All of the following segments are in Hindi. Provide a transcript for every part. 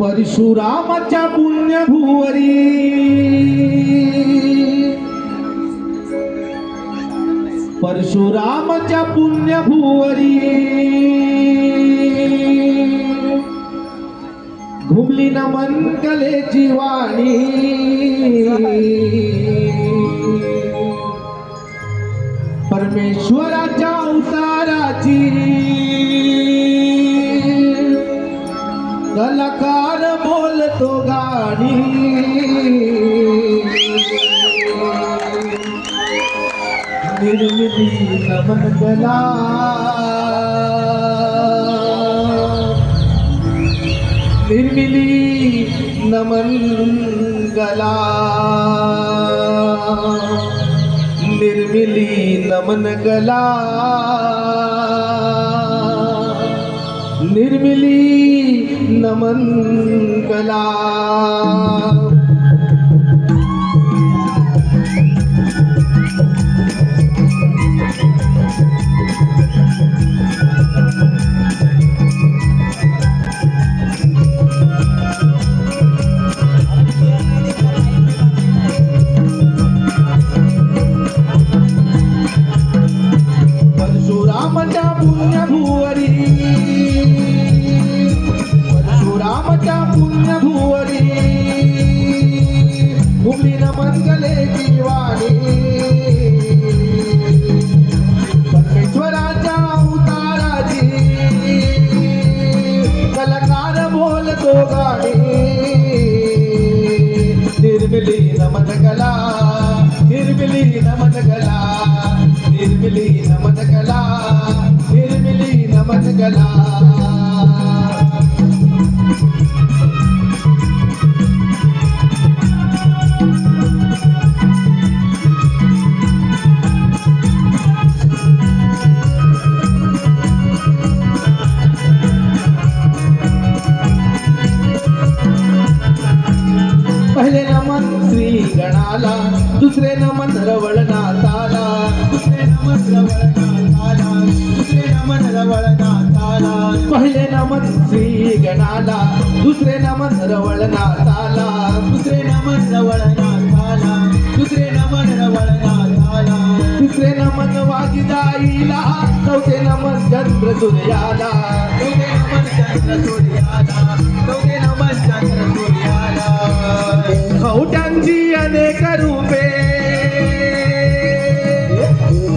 परशुरामाच्या पुण्यभुवरी. पुण्य भुवरी घुमली नमन कलेची वाणी परमेश्वराच्या अवताराची कलाकार बोलतो गाणी। निर्मिली नमन कला निर्मिली नमनगला। निर्मिली नमन गला निर्मिली नमन गला నమతగల నిర్మిలి నమతగల నిర్మిలి నమతగల నిర్మిలి నమతగలా पहिले नमन श्री गणाला दुसरे नमन रवळनाथाला दुसरे नमन रवळनाथाला दुसरे नमन रवळनाथाला. पहिले नमन श्री गणाला दुसरे नमन रवळनाथाला दुसरे नमन रवळनाथाला दुसरे नमन रवळनाथाला. तिसरे नमन वाजदाईला चौथे नमन चंद्र सूर्याला रूपे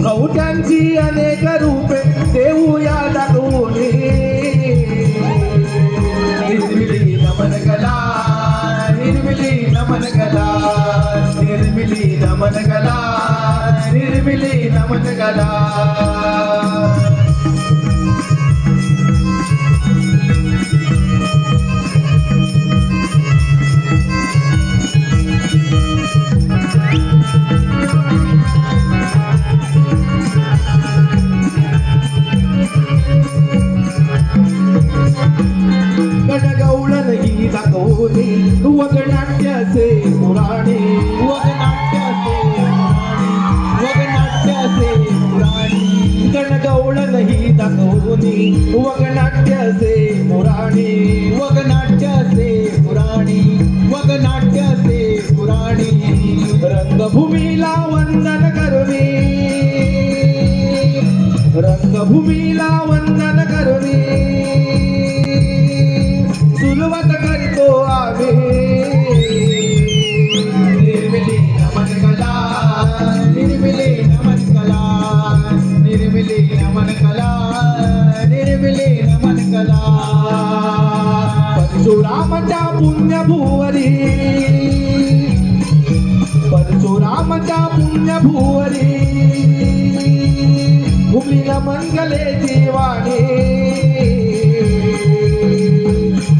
कवट्यांची अनेक रूपे देऊया दाखवली निर्मिली नमन कला निर्मिली नमन कला निर्मिली नमन कला निर्मिली नमन कला वगनाट्य असे पुराणी वगनाट्य असे पुराणी. रंगभूमीला वंदन करणे रंगभूमीला वंदन करणे सुलवत करतो आम्ही. ராமஜா புண்ணிய பூவரி உமில மங்களே ஜீவானே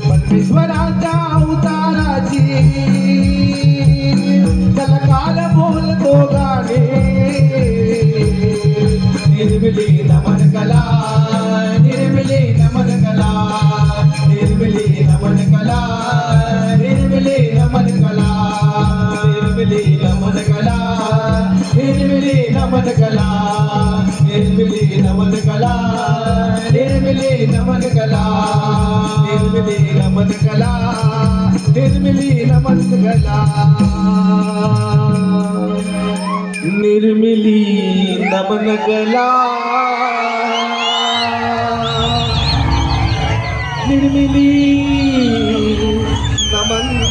பரமேஸ்வராஜா அவதாராஜி கலகால போல தோகானே திருவிழி நமன் கலா ನಮನಗಳ ನಿರ್ಮಿಲಿ ನಮನಗಳ ನಿರ್ಮಿಲಿ ನಮನಗಳ ನಿರ್ಮಿಲಿ ನಮನಗಳ ನಿರ್ಮಿಲಿ ನಮನಗಳ ನಿರ್ಮಿಲಿ ನಮನಗಳ ನಿರ್ಮಿಲಿ ನಮನ